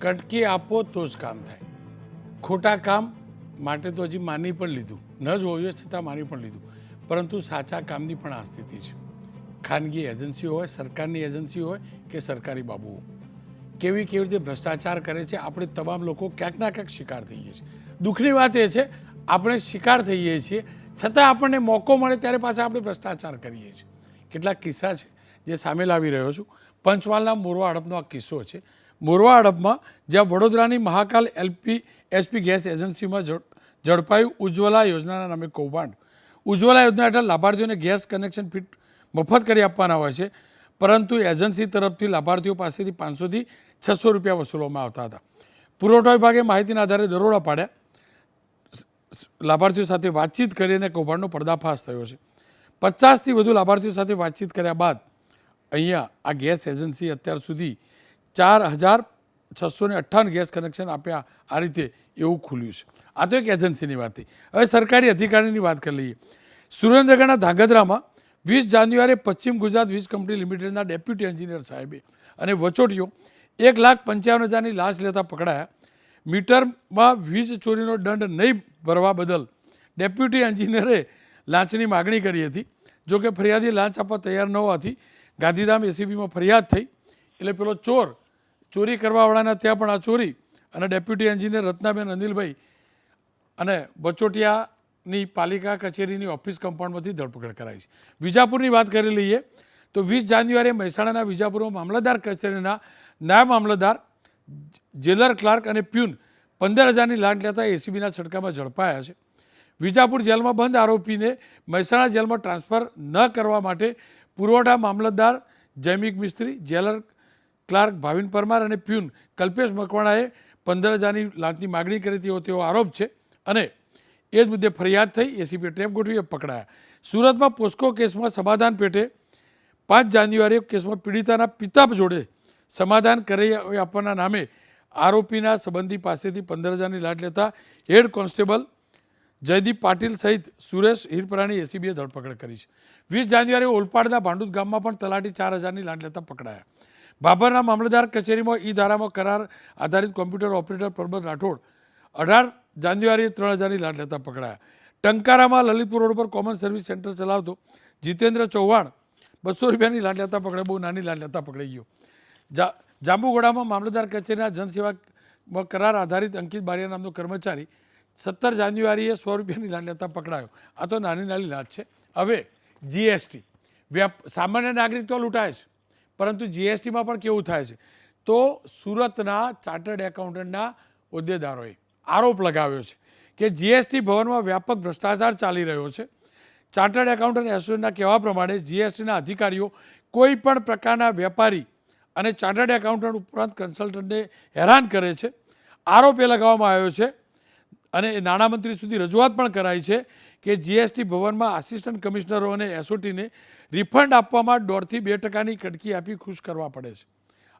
કટકી આપો તો જ કામ થાય. ખોટા કામ માટે તો હજી માની પણ લીધું. ન જ હોઈએ છતાં માની પણ લીધું. પરંતુ સાચા કામની પણ આ સ્થિતિ છે. ખાનગી એજન્સીઓ હોય, સરકારની એજન્સી હોય કે સરકારી બાબુઓ. કેવી કેવી રીતે ભ્રષ્ટાચાર કરે છે, આપણે તમામ લોકો ક્યાંક ના ક્યાંક શિકાર થઈએ છીએ. દુઃખની વાત એ છે, આપણે શિકાર થઈએ છીએ, છતાં આપણને મોકો મળે ત્યારે પાછા આપણે ભ્રષ્ટાચાર કરીએ છીએ. કેટલાક કિસ્સા છે, જે સામે લાવી રહ્યો છું. પંચમહાલના મોરવા હડપનો આ કિસ્સો છે. મોરવા હડપમાં, જ્યાં વડોદરાની મહાકાલ એલપી એચપી ગેસ એજન્સીમાં ઝડ- ઝડપાયું ઉજ્જવલા યોજનાના નામે કૌભાંડ. ઉજ્જવલા યોજના હેઠળ લાભાર્થીઓને ગેસ કનેક્શન ફિટ મફત કરી આપવાના હોય છે, પરંતુ એજન્સી તરફથી લાભાર્થીઓ પાસેથી પાંચસોથી છસો રૂપિયા વસૂલવામાં આવતા હતા. પુરવઠા વિભાગે માહિતીના આધારે દરોડા પાડ્યા. લાભાર્થીઓ સાથે વાતચીત કરીને કૌભાંડનો પર્દાફાશ થયો છે. પચાસથી વધુ લાભાર્થીઓ સાથે વાતચીત કર્યા બાદ અહીંયા આ ગેસ એજન્સી અત્યાર સુધી ચાર હજાર છસો ને અઠ્ઠાવન ગેસ કનેક્શન આપ્યા. આ રીતે એવું ખુલ્યું છે. આ તો એક એજન્સીની વાત થઈ હવે સરકારી અધિકારીની વાત કરી લઈએ. સુરેન્દ્રનગરના ધાંગધ્રામાં વીસ જાન્યુઆરીએ પશ્ચિમ ગુજરાત વીજ કંપની લિમિટેડના ડેપ્યુટી એન્જિનિયર સાહેબે અને વચોટીઓ એક લાખ પંચાવન હજારની લાંચ લેતા પકડાયા. મીટરમાં વીજ ચોરીનો દંડ નહીં ભરવા બદલ ડેપ્યુટી એન્જિનિયરે લાંચની માગણી કરી હતી. જોકે ફરિયાદી લાંચ આપવા તૈયાર ન હોવાથી ગાંધીધામ એસીબીમાં ફરિયાદ થઈ. એટલે પેલો ચોર ચોરી કરવાવાળાના ત્યાં પણ આ ચોરી અને ડેપ્યુટી એન્જિનિયર રત્નાબેન અનિલભાઈ અને બચોટિયાની પાલિકા કચેરીની ઓફિસ કમ્પાઉન્ડમાંથી ધરપકડ કરાઈ છે. વિજાપુરની વાત કરી લઈએ તો વીસ જાન્યુઆરીએ મહેસાણાના વિજાપુરમાં મામલતદાર કચેરીના નાયબ મામલતદાર, જેલર ક્લાર્ક અને પ્યુન પંદર હજારની લાંચ લેતા એસીબીના છટકામાં ઝડપાયા છે. વિજાપુર જેલમાં બંધ આરોપીને મહેસાણા જેલમાં ટ્રાન્સફર ન કરવા માટે પુરવઠા મામલતદાર, જૈમિક મિસ્ત્રી, જેલર ક્લાર્ક ભાવિન પરમાર અને પ્યુન કલ્પેશ મકવાણાએ પંદર હજારની લાંચની માગણી કરી હતી, તેવો આરોપ છે અને એ જ મુદ્દે ફરિયાદ થઈ એસીબીએ ટેપ ગોઠવી પકડાયા. સુરતમાં પોસ્કો કેસમાં સમાધાન પેટે પાંચ જાન્યુઆરીએ કેસમાં પીડિતાના પિતા જોડે સમાધાન કરી આપવાના નામે આરોપીના સંબંધી પાસેથી પંદર હજારની લાંચ લેતા હેડ કોન્સ્ટેબલ જયદીપ પાટીલ સહિત સુરેશ હિરપરાની એસીબીએ ધરપકડ કરી છે. વીસ જાન્યુઆરીએ ઓલપાડના ભાંડુદ ગામમાં પણ તલાટી ચાર હજારની લાંચ લેતા પકડાયા. બાબરના મામલતદાર કચેરીમાં ઈ ધારામાં કરાર આધારિત કોમ્પ્યુટર ઓપરેટર પરબત રાઠોડ અઢાર જાન્યુઆરીએ ત્રણ હજારની લાંચ લેતા પકડાયા. ટંકારામાં લલિતપુર રોડ પર કોમન સર્વિસ સેન્ટર ચલાવતો જીતેન્દ્ર ચૌહાણ બસો રૂપિયાની લાંચ લેતા પકડાય, બહુ નાની લાંચ લેતા પકડાઈ ગયો. જા, જાંબુગોડામાં મામલતદાર કચેરીના જનસેવા કરાર આધારિત અંકિત બારિયા નામનો કર્મચારી સત્તર જાન્યુઆરીએ સો રૂપિયાની લાંચ લેતા પકડાયો. આ તો નાની નાની લાંચ છે. હવે જીએસટી સામાન્ય નાગરિક તો લૂંટાય છે પરંતુ જીએસટીમાં પણ કેવું થાય છે? તો સુરતના ચાર્ટર્ડ એકાઉન્ટન્ટના હોદ્દેદારોએ આરોપ લગાવ્યો છે કે જીએસટી ભવનમાં વ્યાપક ભ્રષ્ટાચાર ચાલી રહ્યો છે. ચાર્ટર્ડ એકાઉન્ટન્ટ એસોસિએશનના કહેવા પ્રમાણે જીએસટીના અધિકારીઓ કોઈ પણ પ્રકારના વેપારી અને ચાર્ટર્ડ એકાઉન્ટન્ટ ઉપરાંત કન્સલ્ટન્ટને હેરાન કરે છે. આરોપ એ લગાવવામાં આવ્યો છે અને નાણામંત્રી સુધી રજૂઆત પણ કરાઈ છે કે જીએસટી ભવનમાં આસિસ્ટન્ટ કમિશનરો અને એસઓટીને રિફંડ આપવામાં દોઢથી બે ટકાની કટકી આપી ખુશ કરવા પડે છે.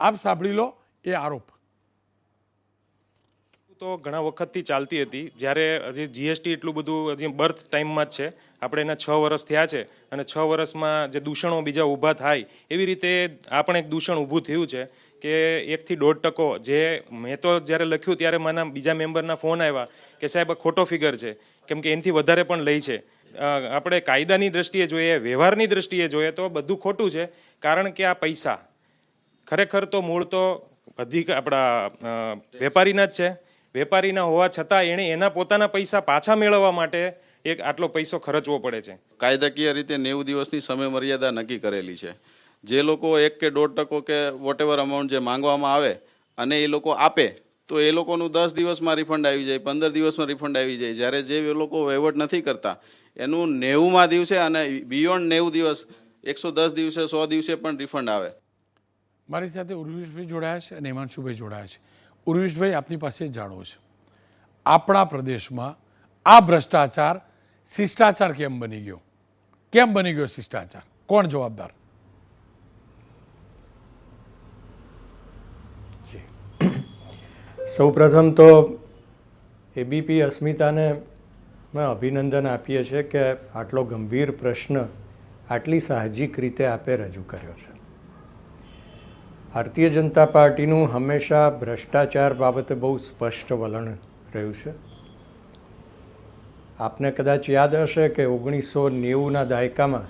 આપ સાંભળી લો એ આરોપ. તો ઘણા વખતથી ચાલતી હતી. જ્યારે હજી જીએસટી એટલું બધું હજી બર્થ ટાઈમમાં જ છે. આપણે એના છ વર્ષ થયા છે અને છ વર્ષમાં જે દૂષણો બીજા ઊભા થાય, એવી રીતે આ પણ એક દૂષણ ઊભું થયું છે કે એકથી દોઢ ટકો જે મેં તો જ્યારે લખ્યું ત્યારે મને બીજા મેમ્બરના ફોન આવ્યા કે સાહેબ ખોટો ફિગર છે. કેમ કે એનાથી વધારે પણ લઈ છે. આપણે કાયદાની દ્રષ્ટિએ જોઈએ, વ્યવહારની દ્રષ્ટિએ જોઈએ તો બધું ખોટું છે. કારણ કે આ પૈસા ખરેખર તો મૂળ તો અધિક આપણા વેપારીના જ છે. વેપારીના હોવા છતાં એણે એના પોતાના પૈસા પાછા મેળવવા માટે એક આટલો પૈસો ખર્ચવો પડે છે. કાયદાકીય રીતે નેવું દિવસની સમય મર્યાદા નક્કી કરેલી છે. જે લોકો એક કે દોઢ ટકો કે વોટેવર અમાઉન્ટ જે માંગવામાં આવે અને એ લોકો આપે તો એ લોકોનું દસ દિવસમાં રિફંડ આવી જાય પંદર દિવસમાં રિફંડ આવી જાય. જ્યારે જે લોકો વહીવટ નથી કરતા એનું નેવુંમાં દિવસે અને બિયોન્ડ નેવું દિવસ એકસો દસ દિવસે સો દિવસે પણ રિફંડ આવે. મારી સાથે ઉર્વિશભાઈ જોડાયા છે અને હિમાંશુભાઈ જોડાયા છે. ઉર્વિશભાઈ, આપની પાસે જાણવું છે. આપણા પ્રદેશમાં આ ભ્રષ્ટાચાર શિષ્ટાચાર કેમ બની ગયો? કેમ બની ગયો શિષ્ટાચાર? કોણ જવાબદાર? સૌપ્રથમ તો એબીપી અસ્મિતાને મેં અભિનંદન આપીએ છીએ કે આટલો ગંભીર પ્રશ્ન આટલી સાહજિક રીતે આપે રજૂ કર્યો છે. ભારતીય જનતા પાર્ટીનું હંમેશા ભ્રષ્ટાચાર બાબતે બહુ સ્પષ્ટ વલણ રહ્યું છે. આપને કદાચ યાદ હશે કે ઓગણીસો નેવુંના દાયકામાં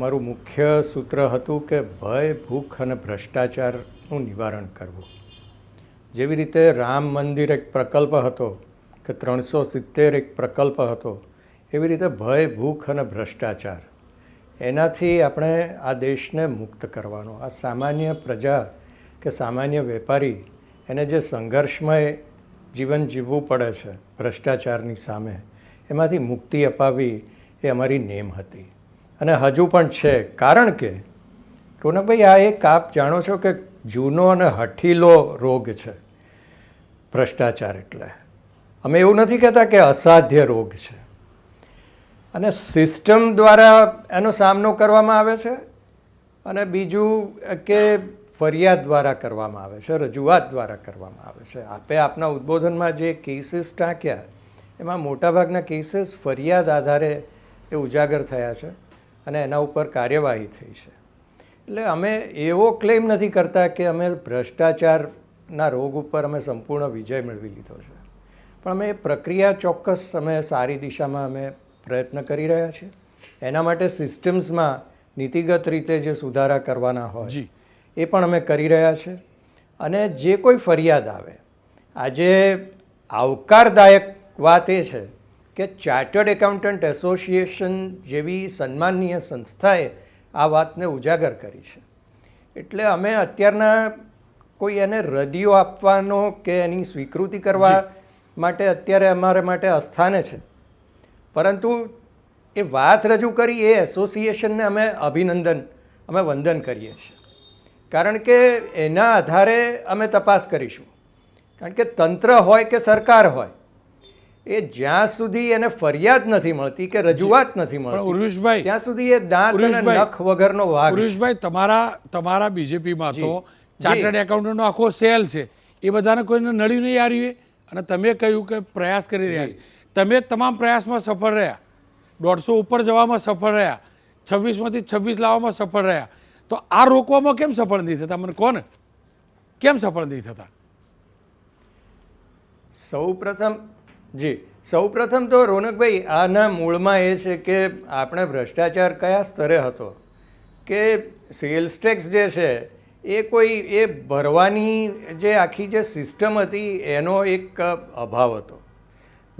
મારું મુખ્ય સૂત્ર હતું કે ભય, ભૂખ અને ભ્રષ્ટાચારનું નિવારણ કરવું. જેવી રીતે રામ મંદિર એક પ્રકલ્પ હતો કે ત્રણસો સિત્તેર એક પ્રકલ્પ હતો, એવી રીતે ભય, ભૂખ અને ભ્રષ્ટાચાર એનાથી આપણે આ દેશને મુક્ત કરવાનો. આ સામાન્ય પ્રજા કે સામાન્ય વેપારી એને જે સંઘર્ષમય જીવન જીવવું પડે છે ભ્રષ્ટાચારની સામે, એમાંથી મુક્તિ અપાવી એ અમારી નેમ હતી. અને હજુ પણ છે. કારણ કે રોનકભાઈ આ એક આપ જાણો છો કે જૂનો અને હઠીલો રોગ છે ભ્રષ્ટાચાર એટલે. અમે એવું નથી કહેતા કે અસાધ્ય રોગ છે. અને સિસ્ટમ દ્વારા એનો સામનો કરવામાં આવે છે અને બીજું કે ફરિયાદ દ્વારા કરવામાં આવે છે, રજૂઆત દ્વારા કરવામાં આવે છે. આપે આપના ઉદ્બોધનમાં જે કેસીસ ટાંક્યા, એમાં મોટાભાગના કેસીસ ફરિયાદ આધારે એ ઉજાગર થયા છે અને એના ઉપર કાર્યવાહી થઈ છે. એટલે અમે એવો ક્લેમ નથી કરતા કે અમે ભ્રષ્ટાચારના રોગ ઉપર અમે સંપૂર્ણ વિજય મેળવી લીધો છે. પણ અમે એ પ્રક્રિયા ચોક્કસ અમે સારી દિશામાં અમે પ્રયત્ન કરી રહ્યા છે. એના માટે સિસ્ટમ્સમાં નીતિગત રીતે જે સુધારા કરવાના હોય. એ પણ અમે કરી રહ્યા છે. અને જે કોઈ ફરિયાદ આવે આજે આવકારદાયક વાત એ છે કે ચાર્ટર્ડ એકાઉન્ટન્ટ એસોસિએશન જેવી સન્માનનીય સંસ્થાએ આ વાતને ઉજાગર કરી છે. એટલે અમે અત્યારના કોઈ એને રદિયો આપવાનો કે એની સ્વીકૃતિ કરવા માટે અત્યારે અમારે માટે અસ્થાને છે. પરંતુ એ વાત રજૂ કરી એ એસોસિએશનને અમે અભિનંદન અમે વંદન કરીએ છીએ. કારણ કે એના આધારે અમે તપાસ કરીશું. કારણ કે તંત્ર હોય કે સરકાર હોય એ જ્યાં સુધી એને ફરિયાદ નથી મળતી કે રજૂઆત નથી મળતી ઉર્વિશભાઈ ત્યાં સુધી એ દાંત અને નખ વગરનો વાઘ છે. તમારા તમારા બીજેપીમાં તો. ચાર્ટર્ડ એકાઉન્ટન્ટનો આખો સેલ છે. એ બધાને કોઈને નડ્યું નહીં આવ્યું અને તમે કહ્યું કે પ્રયાસ કરી રહ્યા છે. તમે તમામ પ્રયાસમાં સફળ રહ્યા. દોઢસો ઉપર જવામાં સફળ રહ્યા. છવ્વીસમાંથી છવ્વીસ લાવવામાં સફળ રહ્યા. તો આ રોકવામાં કેમ સફળ નહીં થતા? મને કોને કેમ સફળ નહીં થતા? સૌપ્રથમ, જી, સૌપ્રથમ તો રોનકભાઈ, આના મૂળમાં એ છે કે આપણે ભ્રષ્ટાચાર કયા સ્તરે હતો? કે સેલ્સ ટેક્સ જે છે, એ કોઈ, એ ભરવાની જે આખી જે સિસ્ટમ હતી, એનો એક અભાવ હતો.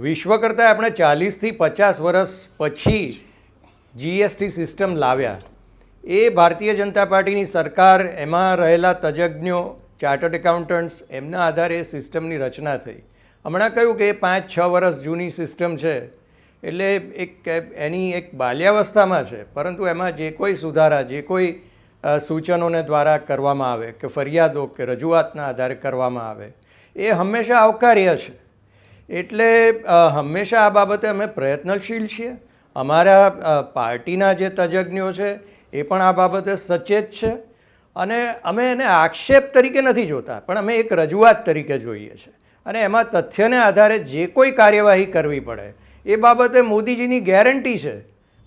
વિશ્વ કરતાં આપણે ચાલીસથી પચાસ વર્ષ પછી જીએસટી સિસ્ટમ લાવ્યા. એ ભારતીય જનતા પાર્ટીની સરકાર, એમાં રહેલા તજજ્ઞો ચાર્ટર્ડ એકાઉન્ટન્ટ્સ એમના આધારે એ સિસ્ટમની રચના થઈ. હમણાં કહ્યું કે એ પાંચ છ વર્ષ જૂની સિસ્ટમ છે. એટલે એક એની એક બાલ્યાવસ્થામાં છે. પરંતુ એમાં જે કોઈ સુધારા, જે કોઈ સૂચનોને દ્વારા કરવામાં આવે, કે ફરિયાદો, કે રજૂઆતના આધારે કરવામાં આવે, એ હંમેશા આવકાર્ય છે. એટલે હંમેશા આ બાબતે અમે પ્રયત્નશીલ છીએ. અમારા પાર્ટીના જે તજજ્ઞો છે, એ પણ આ બાબતે સચેત છે. અને અમે એને આક્ષેપ તરીકે નથી જોતા, પણ અમે એક રજૂઆત તરીકે જોઈએ છે. અને એમાં તથ્યને આધારે જે કોઈ કાર્યવાહી કરવી પડે, એ બાબતે મોદીજીની ગેરંટી છે.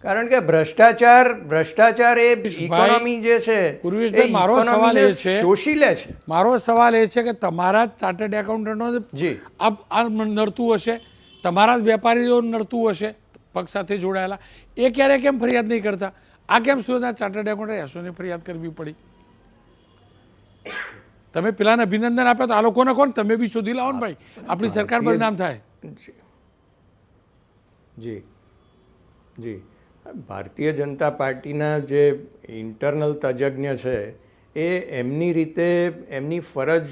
કારણ કે ભ્રષ્ટાચાર ભ્રષ્ટાચાર એ ઇકોનોમી જે છે પૂર્વેશભાઈ, મારો સવાલ એ છે- શોષી લે છે. મારો સવાલ એ છે કે તમારા જ ચાર્ટર્ડ એકાઉન્ટન્ટનો જી. આ આ નડતું હશે? તમારા જ વેપારીઓ નડતું હશે? પક્ષ સાથે જોડાયેલા. એ ક્યારે કેમ ફરિયાદ નહીં કરતા? આ કેમ સુરતના ચાર્ટર્ડ એકાઉન્ટન્ટ એસોને ફરિયાદ કરવી પડી? તમે પેલાને અભિનંદન આપ્યા તો આ લોકોને કોણ? તમે બી શોધી લાવો ને ભાઈ. આપણી સરકાર બદનામ થાય. જી. જી. ભારતીય જનતા પાર્ટીના જે ઇન્ટરનલ તજજ્ઞ છે, એ એમની રીતે એમની ફરજ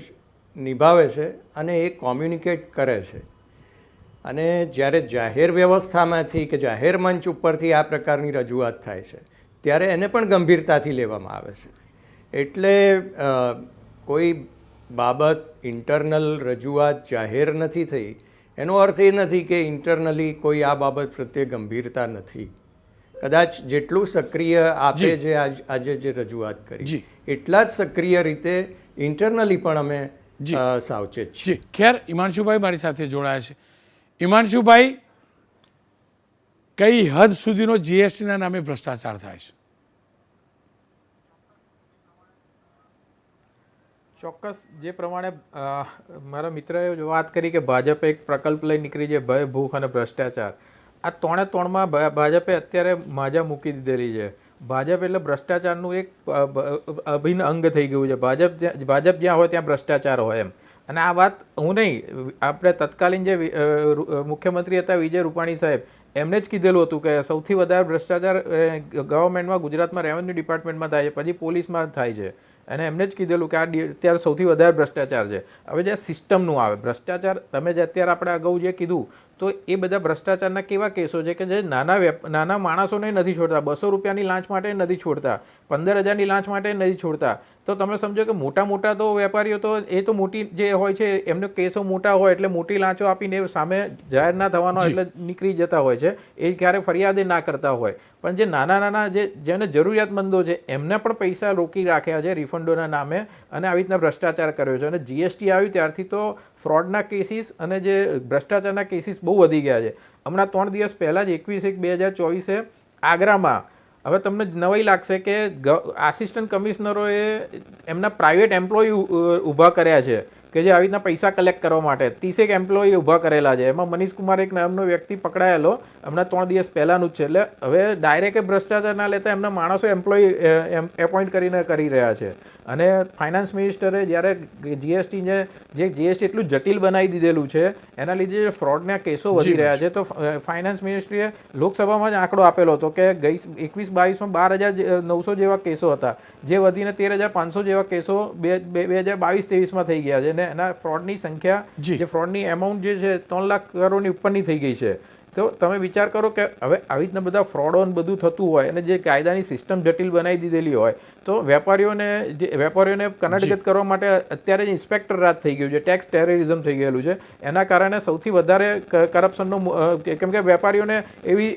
નિભાવે છે અને એ કોમ્યુનિકેટ કરે છે. અને જ્યારે જાહેર વ્યવસ્થામાંથી કે જાહેર મંચ ઉપરથી આ પ્રકારની રજૂઆત થાય છે, ત્યારે એને પણ ગંભીરતાથી લેવામાં આવે છે. એટલે કોઈ બાબત ઇન્ટરનલ રજૂઆત જાહેર નથી થઈ, એનો અર્થ એ નથી કે ઇન્ટરનલી કોઈ આ બાબત પ્રત્યે ગંભીરતા નથી. કદાચ જેટલું સક્રિય આપે જે. આજે જે રજૂઆત કરી એટલા જ સક્રિય રીતે ઇન્ટરનલી પણ અમે. સાવચેત છીએ. ખેર હિમાંશુભાઈ મારી સાથે જોડાયા છે. હિમાંશુભાઈ કઈ હદ સુધીનો જીએસટીના નામે ભ્રષ્ટાચાર થાય છે? ચોક્કસ જે પ્રમાણે મારા મિત્રએ વાત કરી કે ભાજપે એક પ્રકલ્પ લઈ નીકળી છે ભય ભૂખ અને ભ્રષ્ટાચાર. આ ત્રણે ત્રણમાં ભાજપે અત્યારે માજા મૂકી દીધેલી છે. ભાજપ એટલે ભ્રષ્ટાચારનું એક અભિન્ન અંગ થઈ ગયું છે. ભાજપ ભાજપ જ્યાં હોય ત્યાં ભ્રષ્ટાચાર હોય એમ. અને આ વાત હું નહીં, આપણે તત્કાલીન જે મુખ્યમંત્રી હતા વિજય રૂપાણી સાહેબ, એમને જ કીધેલું હતું કે સૌથી વધારે ભ્રષ્ટાચાર ગવર્મેન્ટમાં ગુજરાતમાં રેવન્યુ ડિપાર્ટમેન્ટમાં થાય છે, પછી પોલીસમાં થાય છે. અને એમને જ કીધેલું કે આ અત્યારે સૌથી વધારે ભ્રષ્ટાચાર છે. હવે જે સિસ્ટમનું આવે, ભ્રષ્ટાચાર, તમે જે અત્યારે આપણે અગાઉ જે કીધું તો એ બધા ભ્રષ્ટાચારના કેવા કેસો છે કે જે નાના વેપ નાના માણસોને નથી છોડતા બસો રૂપિયાની લાંચ માટે નથી છોડતા પંદર હજારની લાંચ માટે નથી છોડતા. તો તમે સમજો કે મોટા મોટા તો વેપારીઓ તો એ તો મોટી જે હોય છે એમનો કેસો મોટા હોય એટલે મોટી લાંચો આપીને સામે જાહેર ના થવાનો એટલે નીકળી જતા હોય છે એ ક્યારે ફરિયાદે ના કરતા હોય. પણ જે નાના નાના જે જેને જરૂરિયાતમંદો છે એમને પણ પૈસા રોકી રાખ્યા છે રિફંડોના નામે અને આવી રીતના ભ્રષ્ટાચાર કર્યો છે. અને જીએસટી આવ્યું ત્યારથી તો ફ્રોડના કેસીસ અને જે ભ્રષ્ટાચારના કેસીસ બહુ વધી ગયા છે. હમણાં ત્રણ દિવસ પહેલાં જ એકવીસ એક બે હજાર ચોવીસે આગ્રામાં, હવે તમને નવાઈ લાગશે કે આસિસ્ટન્ટ કમિશનરોએ એમના પ્રાઇવેટ એમ્પ્લોય ઊભા કર્યા છે. કે જે આવી રીતના પૈસા કલેક્ટ કરવા માટે. ત્રીસેક એમ્પ્લોય ઊભા કરેલા છે. એમાં મનીષ કુમાર એક નામનો વ્યક્તિ પકડાયેલો. હમણાં ત્રણ દિવસ પહેલાંનું જ છે. એટલે હવે ડાયરેક્ટ ભ્રષ્ટાચાર ના લેતા એમના માણસો એમ્પ્લોય એપોઇન્ટ કરીને કરી રહ્યા છે. અને ફાઇનાન્સ મિનિસ્ટરે જ્યારે જીએસટી જે જે જીએસટી એટલું જટિલ બનાવી દીધેલું છે એના લીધે જે ફ્રોડના કેસો વધી રહ્યા છે. તો ફાઇનાન્સ મિનિસ્ટ્રીએ લોકસભામાં જ આંકડો આપેલો હતો કે ગઈ એકવીસ બાવીસમાં બાર હજાર નવસો જેવા કેસો હતા. જે વધીને તેર હજાર પાંચસો જેવા કેસો બે બે હજાર બાવીસ ત્રેવીસમાં થઈ ગયા છે. અને એના ફ્રોડની સંખ્યા જે. ફ્રોડની એમાઉન્ટ જે છે ત્રણ લાખ કરોડની ઉપરની થઈ ગઈ છે. તો તમે વિચાર કરો કે હવે આવી રીતના બધા ફ્રોડો ને બધું થતું હોય અને જે કાયદાની સિસ્ટમ જટિલ બનાવી દીધેલી હોય તો વેપારીઓને જે વેપારીઓને કનડગત કરવા માટે અત્યારે જે ઇન્સ્પેક્ટર રાજ થઈ ગયું છે ટેક્સ ટેરરિઝમ થઈ ગયેલું છે. એના કારણે સૌથી વધારે કરપ્શનનો કેમ કે વેપારીઓને એવી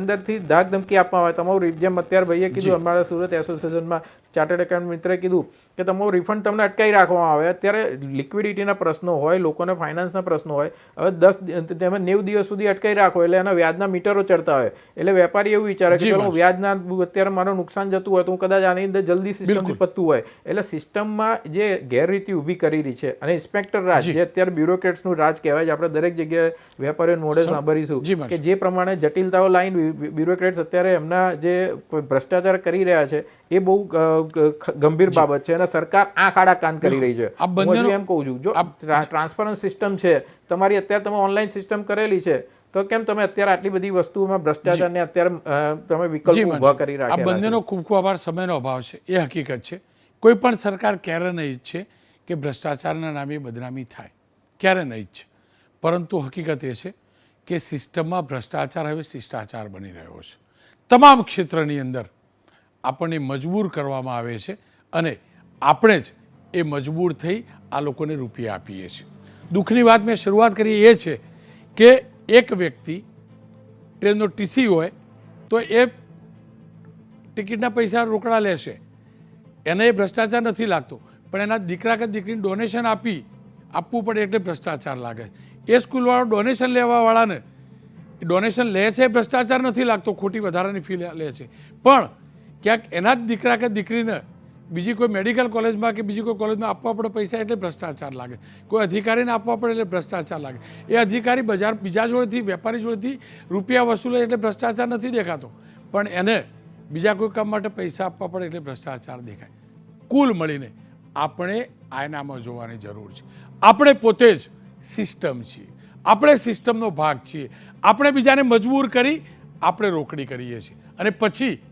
અંદરથી ધાક ધમકી આપવામાં આવે. તમારું જેમ અત્યારે ભાઈએ કીધું અમારા સુરત એસોસિએશનમાં ચાર્ટર્ડ એકાઉન્ટ મિત્રે કીધું કે તમારું રિફંડ તમને અટકાવી રાખવામાં આવે. અત્યારે લિક્વિડિટીના પ્રશ્નો હોય લોકોને ફાઇનાન્સના પ્રશ્નો હોય હવે દસ તમે નેવું દિવસ સુધી અટકાવી રાખો. એટલે એના વ્યાજના મીટરો ચડતા હોય. એટલે વેપારી એવું વિચારે કે ચલો વ્યાજના અત્યારે મારું નુકસાન જતું હોય તો હું કદાચ આની અંદર જલ્દી સિસ્ટમ પતતું હોય. એટલે સિસ્ટમમાં જે ગેરરીતિ ઊભી કરી રહી છે અને ઇન્સ્પેક્ટર રાજ જે. અત્યારે બ્યુરોક્રેટ્સનું રાજ કહેવાય છે આપણે દરેક જગ્યાએ વેપારીઓનું મોડે સાંભળીશું કે જે પ્રમાણે જટિલતાઓ લાઈન બ્યુરોક્રેટ્સ અત્યારે એમના જે ભ્રષ્ટાચાર કરી રહ્યા છે એ બહુ ગંભીર બાબત છે અને સરકાર આંખ આડા કાન કરી રહી છે. હું એમ કહું છું જો ટ્રાન્સપરન્ટ સિસ્ટમ છે તમારી અત્યારે તમે ઓનલાઈન સિસ્ટમ કરેલી છે તો કેમ તમે અત્યારે આટલી બધી વસ્તુઓમાં ભ્રષ્ટાચારને અત્યારે તમે વિકલ્પ માનસી. કરી આ રાખ્યા બંનેનો ખૂબ ખૂબ આભાર સમયનો અભાવ છે એ હકીકત છે. કોઈ પણ સરકાર ક્યારે નહીં ઈચ્છે કે ભ્રષ્ટાચારના નામે બદનામી થાય. ક્યારે નહીં ઈચ્છે. પરંતુ હકીકત એ છે કે સિસ્ટમમાં ભ્રષ્ટાચાર હવે શિષ્ટાચાર બની રહ્યો છે. તમામ ક્ષેત્રની અંદર આપણને મજબૂર કરવામાં આવે છે અને આપણે જ એ મજબૂર થઈ આ લોકોને રૂપિયા આપીએ છીએ. દુઃખની વાત મેં શરૂઆત કરી એ છે કે એક વ્યક્તિ ટ્રેનનો ટીસી હોય તો એ ટિકિટના પૈસા રોકડા લેશે. એને એ ભ્રષ્ટાચાર નથી લાગતો. પણ એના દીકરા કે દીકરીને ડોનેશન આપી આપવું પડે એટલે ભ્રષ્ટાચાર લાગે એ સ્કૂલવાળો ડોનેશન લેવાવાળાને ડોનેશન લે છે ભ્રષ્ટાચાર નથી લાગતો, ખોટી વધારાની ફી લે છે. પણ ક્યાંક એના જ દીકરા કે દીકરીને બીજી કોઈ મેડિકલ કોલેજમાં કે બીજી કોઈ કોલેજમાં આપવા પડે પૈસા એટલે ભ્રષ્ટાચાર લાગે. કોઈ અધિકારીને આપવા પડે એટલે ભ્રષ્ટાચાર લાગે. એ અધિકારી બજાર બીજા જોડેથી, વેપારી જોડેથી રૂપિયા વસૂલે એટલે ભ્રષ્ટાચાર નથી દેખાતો. પણ એને બીજા કોઈ કામ માટે પૈસા આપવા પડે એટલે ભ્રષ્ટાચાર દેખાય. કુલ મળીને આપણે આયનામાં જોવાની જરૂર છે. આપણે પોતે જ સિસ્ટમ છીએ. આપણે સિસ્ટમનો ભાગ છીએ. આપણે બીજાને મજબૂર કરી આપણે રોકડી કરીએ છીએ. અને પછી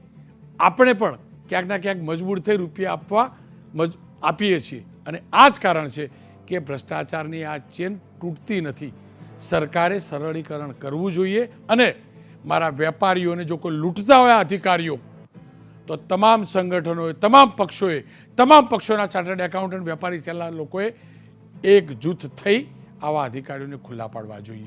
આપણે પણ ક્યાંક ક્યાંક મજબૂર થઈ રૂપિયા આપવા મજ, આપીએ છીએ. અને આ જ કારણ છે કે ભ્રષ્ટાચારની આ ચેન તૂટતી નથી. સરકારે સરળીકરણ કરવું જોઈએ અને મારા વેપારીઓને જો કોઈ લૂંટતા હોય અધિકારીઓ, તો તમામ સંગઠનોએ, તમામ પક્ષોએ, તમામ પક્ષોના ચાર્ટર્ડ એકાઉન્ટન્ટ, વેપારી, સેલના લોકોએ એક જૂથ થઈ આવા અધિકારીઓને ખુલ્લા પાડવા જોઈએ.